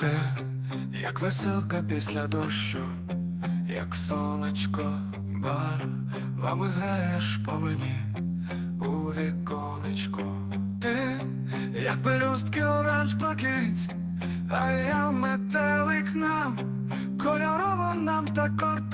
Ти, як веселка після дощу, як сонечко бар, вами граєш по мені у віконечко. Ти, як пелюстки оранж блакить, а я метелик нам, кольорово нам та кортить,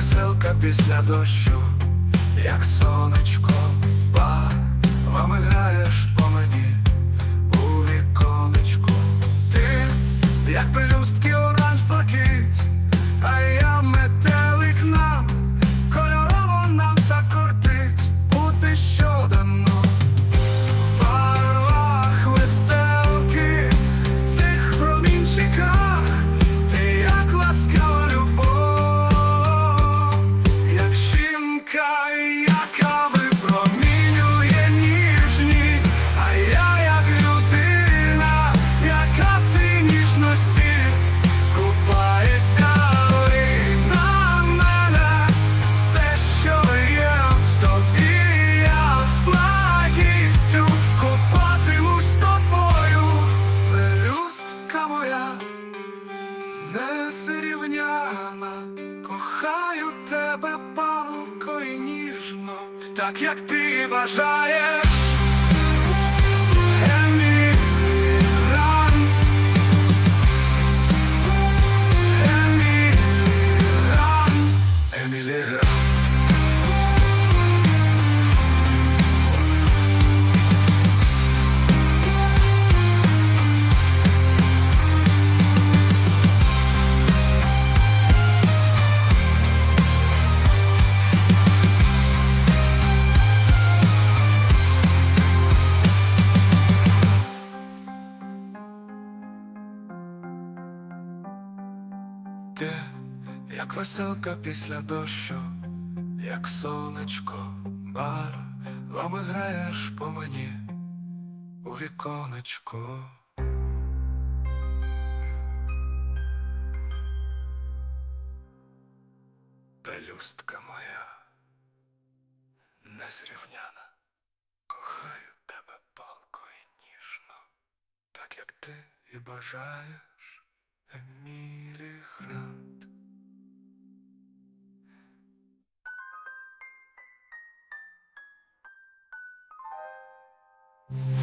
веселка після дощу, як сонечко, бар, вами граєш так як ти бажаєш. Як веселка після дощу, як сонечко, бар, вами граєш по мені у віконечко. Пелюстка моя незрівняна, кохаю тебе палко і ніжно, так як ти і бажаєш. Емілі you